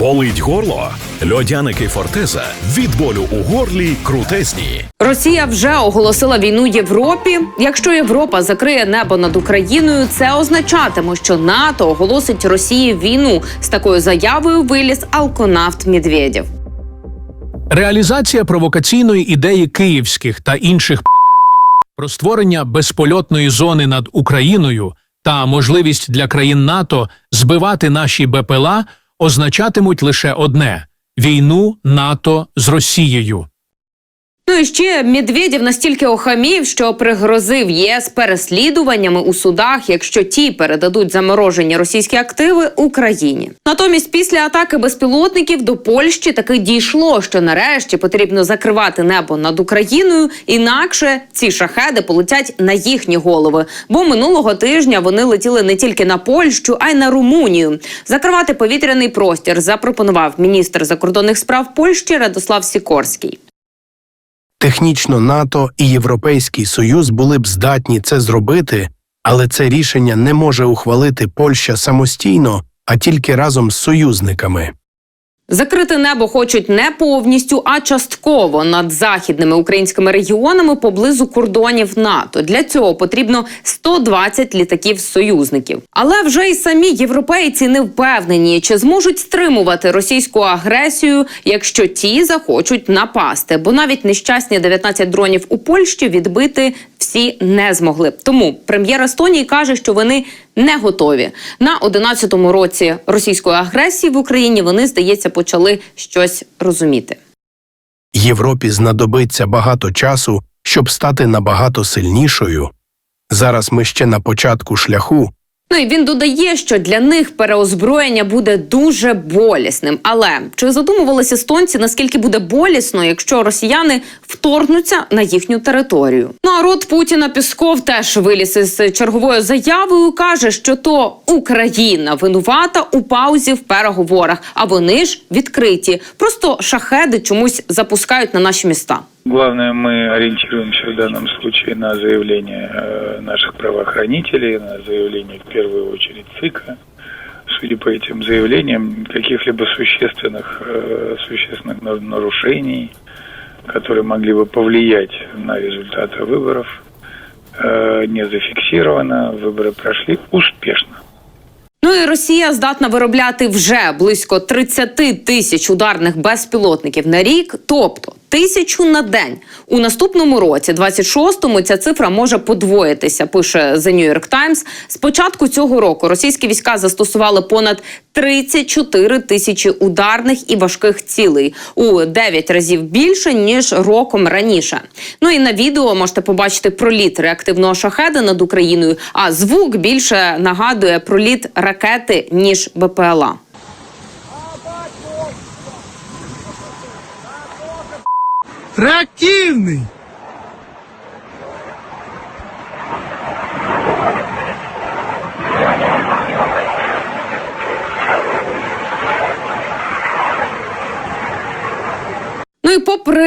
Болить горло? Льодяники Фортеза від болю у горлі крутезні. Росія вже оголосила війну Європі. Якщо Європа закриє небо над Україною, це означатиме, що НАТО оголосить Росії війну. З такою заявою виліз алконавт Медведєв. Реалізація провокаційної ідеї київських та інших про створення безпольотної зони над Україною та можливість для країн НАТО збивати наші БПЛА означатимуть лише одне війну НАТО з Росією. Ну і ще Медведєв настільки охамів, що пригрозив ЄС переслідуваннями у судах, якщо ті передадуть заморожені російські активи Україні. Натомість, після атаки безпілотників до Польщі таки дійшло, що нарешті потрібно закривати небо над Україною, інакше ці шахеди полетять на їхні голови. Бо минулого тижня вони летіли не тільки на Польщу, а й на Румунію. Закривати повітряний простір запропонував міністр закордонних справ Польщі Радослав Сікорський. Технічно НАТО і Європейський Союз були б здатні це зробити, але це рішення не може ухвалити Польща самостійно, а тільки разом з союзниками. Закрити небо хочуть не повністю, а частково над західними українськими регіонами поблизу кордонів НАТО. Для цього потрібно 120 літаків союзників. Але вже й самі європейці не впевнені, чи зможуть стримувати російську агресію, якщо ті захочуть напасти. Бо навіть нещасні 19 дронів у Польщі відбити всі не змогли. Тому прем'єр Естонії каже, що вони не готові на 11-му році російської агресії в Україні. Вони здається почали щось розуміти. Європі знадобиться багато часу, щоб стати набагато сильнішою. Зараз ми ще на початку шляху, Ну і він додає, що для них переозброєння буде дуже болісним. Але чи задумувалися естонці, наскільки буде болісно, якщо росіяни вторгнуться на їхню територію? Ну а рот Путіна Пісков теж виліз із черговою заявою. каже, що то Україна винувата у паузі в переговорах, а вони ж відкриті. Просто шахеди чомусь запускають на наші міста. Главное, мы ориентируемся в данном случае на заявление э, наших правоохранителей, на заявление в первую очередь ЦИКа. Судя по этим заявлениям, каких-либо существенных, э, существенных на- нарушений, которые могли бы повлиять на результаты выборов, э, не зафиксировано. Выборы прошли успешно. Ну і Росія здатна виробляти вже близько 30 тисяч ударних безпілотників на рік, тобто тисячу на день. У наступному році, 26-му, ця цифра може подвоїтися. Пише The New York Times. З цього року російські війська застосували понад 34 тисячі ударних і важких цілей у 9 разів більше ніж роком раніше. Ну і на відео можете побачити проліт реактивного шахеда над Україною. А звук більше нагадує проліт ракети ніж БПЛА. Реактивний! Ну і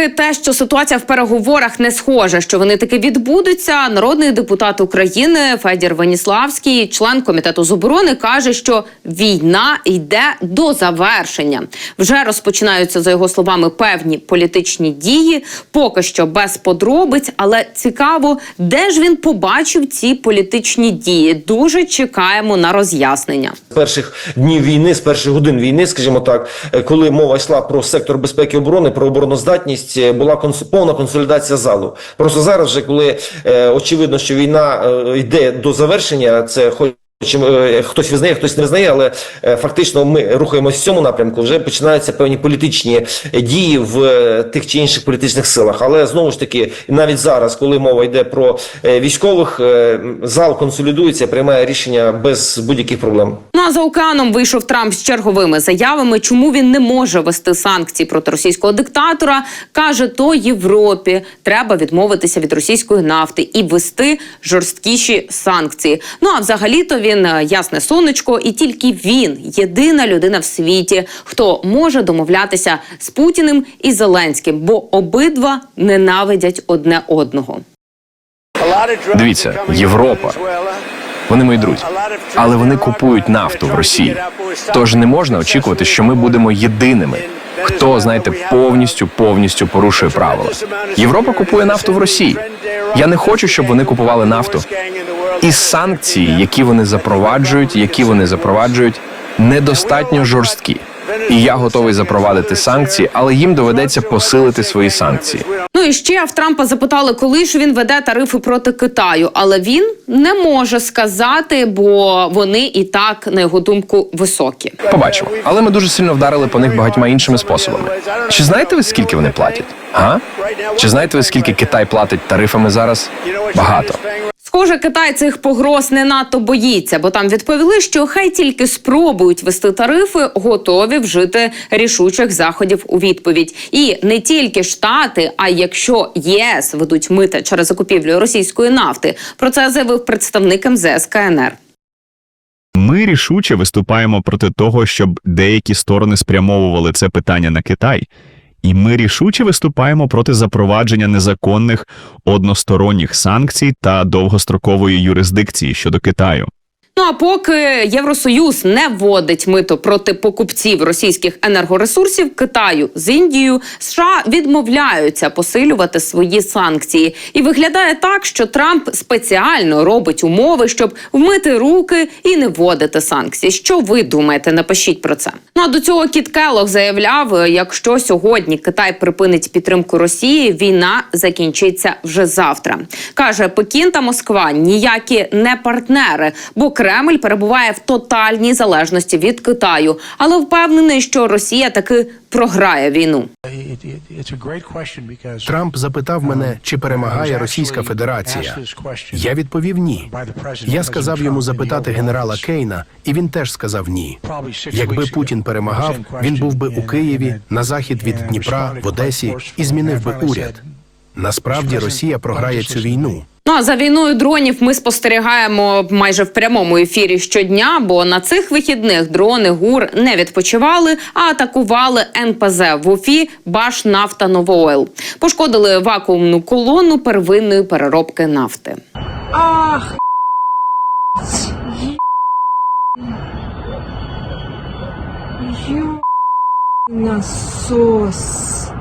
те, що ситуація в переговорах не схожа, що вони таки відбудуться, народний депутат України Федір Веніславський, член комітету з оборони, каже, що війна йде до завершення. Вже розпочинаються за його словами певні політичні дії, поки що без подробиць. Але цікаво, де ж він побачив ці політичні дії. Дуже чекаємо на роз'яснення. з перших днів війни, з перших годин війни, скажімо так, е, коли мова йшла про сектор безпеки і оборони, про обороноздатність, е, була конс- повна консолідація залу. Просто зараз, вже коли е, очевидно, що війна е, йде до завершення, це хоч. Чим е, хтось визнає, хтось не визнає, але е, фактично ми рухаємося в цьому напрямку. Вже починаються певні політичні е, дії в тих чи інших політичних силах. Але знову ж таки, навіть зараз, коли мова йде про військових, зал консолідується, приймає рішення без будь-яких проблем. Ну а за океаном вийшов Трамп з черговими заявами, чому він не може вести санкції проти російського диктатора. каже, то Європі треба відмовитися від російської нафти і ввести жорсткіші санкції. Ну а взагалі-то він е, ясне сонечко, і тільки він єдина людина в світі, хто може домовлятися з Путіним і Зеленським, бо обидва ненавидять одне одного. Дивіться, Європа. Вони мої друзі, але вони купують нафту в Росії. Тож не можна очікувати, що ми будемо єдиними. Хто знаєте повністю повністю порушує правила. Європа купує нафту в Росії. Я не хочу, щоб вони купували нафту. І санкції, які вони запроваджують, які вони запроваджують, недостатньо жорсткі. І я готовий запровадити санкції, але їм доведеться посилити свої санкції. Ну і ще в Трампа запитали, коли ж він веде тарифи проти Китаю, але він не може сказати, бо вони і так, на його думку, високі. Побачимо. Але ми дуже сильно вдарили по них багатьма іншими способами. Чи знаєте ви, скільки вони платять? Га? Чи знаєте ви, скільки Китай платить тарифами зараз? Багато. Схоже, Китай цих погроз не надто боїться, бо там відповіли, що хай тільки спробують вести тарифи, готові вжити рішучих заходів у відповідь. І не тільки штати, а якщо ЄС ведуть мита через закупівлю російської нафти. Про це заявив представник МЗС КНР. Ми рішуче виступаємо проти того, щоб деякі сторони спрямовували це питання на Китай. І ми рішуче виступаємо проти запровадження незаконних односторонніх санкцій та довгострокової юрисдикції щодо Китаю. Ну а поки Євросоюз не вводить мито проти покупців російських енергоресурсів Китаю з Індією, США відмовляються посилювати свої санкції, і виглядає так, що Трамп спеціально робить умови, щоб вмити руки і не вводити санкції. Що ви думаєте? Напишіть про це. Ну а до цього Кіт Келлог заявляв: якщо сьогодні Китай припинить підтримку Росії, війна закінчиться вже завтра. каже Пекін та Москва ніякі не партнери, бо Кремль перебуває в тотальній залежності від Китаю, але впевнений, що Росія таки програє війну. Трамп запитав мене, чи перемагає Російська Федерація. Я відповів ні. Я сказав йому запитати генерала Кейна, і він теж сказав ні. Якби Путін перемагав, він був би у Києві, на захід від Дніпра, в Одесі і змінив би уряд. Насправді Росія програє цю війну. Ну а за війною дронів ми спостерігаємо майже в прямому ефірі щодня, бо на цих вихідних дрони ГУР не відпочивали, а атакували НПЗ в Уфі Баш Нафта Новоойл. Пошкодили вакуумну колону первинної переробки нафти. Ах, насос.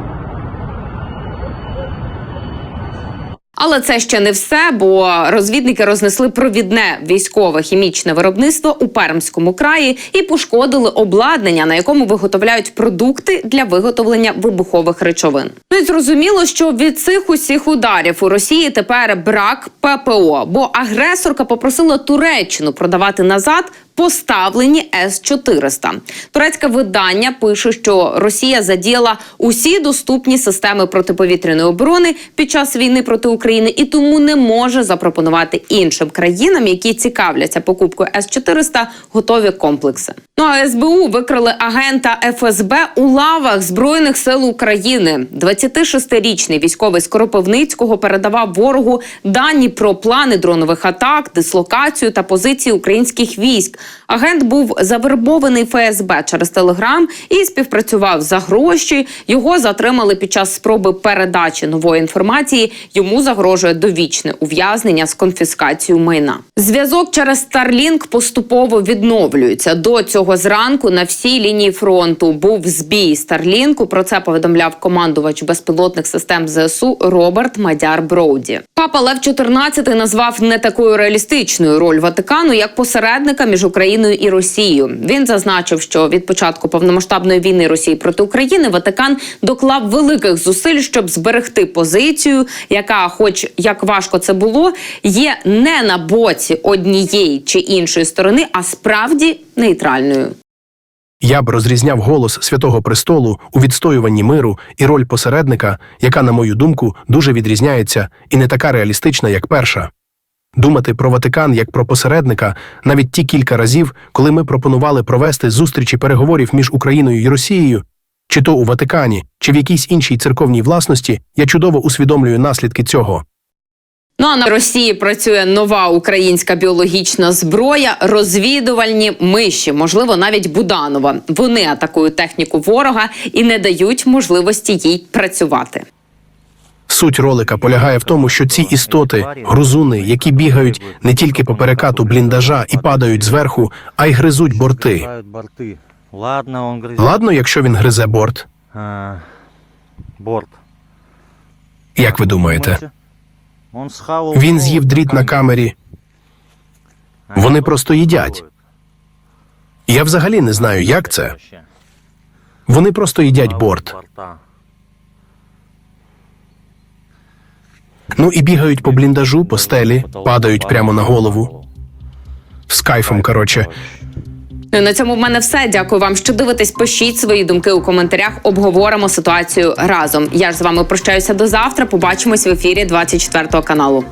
Але це ще не все, бо розвідники рознесли провідне військове хімічне виробництво у Пермському краї і пошкодили обладнання, на якому виготовляють продукти для виготовлення вибухових речовин. Ну і зрозуміло, що від цих усіх ударів у Росії тепер брак ППО, бо агресорка попросила Туреччину продавати назад. Поставлені С-400. Турецьке видання пише, що Росія задіяла усі доступні системи протиповітряної оборони під час війни проти України і тому не може запропонувати іншим країнам, які цікавляться покупкою С-400, готові комплекси. Ну а СБУ викрили агента ФСБ у лавах збройних сил України. 26-річний військовий з Кропивницького передавав ворогу дані про плани дронових атак, дислокацію та позиції українських військ. Агент був завербований ФСБ через Телеграм і співпрацював за гроші. Його затримали під час спроби передачі нової інформації. Йому загрожує довічне ув'язнення з конфіскацією майна. Зв'язок через Starlink поступово відновлюється. До цього зранку на всій лінії фронту був збій Старлінку. Про це повідомляв командувач безпілотних систем ЗСУ Роберт Мадяр Броуді. Папа Лев 14 назвав не такою реалістичною роль Ватикану як посередника між Україною і Росією. Він зазначив, що від початку повномасштабної війни Росії проти України Ватикан доклав великих зусиль, щоб зберегти позицію, яка, хоч як важко це було, є не на боці однієї чи іншої сторони, а справді нейтральною. Я б розрізняв голос Святого Престолу у відстоюванні миру і роль посередника, яка, на мою думку, дуже відрізняється і не така реалістична, як перша. Думати про Ватикан як про посередника навіть ті кілька разів, коли ми пропонували провести зустрічі переговорів між Україною і Росією, чи то у Ватикані, чи в якійсь іншій церковній власності, я чудово усвідомлюю наслідки цього. Ну а на Росії працює нова українська біологічна зброя, розвідувальні миші, можливо, навіть Буданова. Вони атакують техніку ворога і не дають можливості їй працювати. Суть ролика полягає в тому, що ці істоти, грузуни, які бігають не тільки по перекату бліндажа і падають зверху, а й гризуть борти. Ладно, якщо він гризе борт, борт. як ви думаєте? Він з'їв дріт на камері. Вони просто їдять. Я взагалі не знаю, як це. Вони просто їдять борт. Ну і бігають по бліндажу, по стелі, падають прямо на голову. З кайфом, коротше. Ну, на цьому в мене все. Дякую вам, що дивитесь. Пишіть свої думки у коментарях. Обговоримо ситуацію разом. Я ж з вами прощаюся до завтра. Побачимось в ефірі 24 каналу.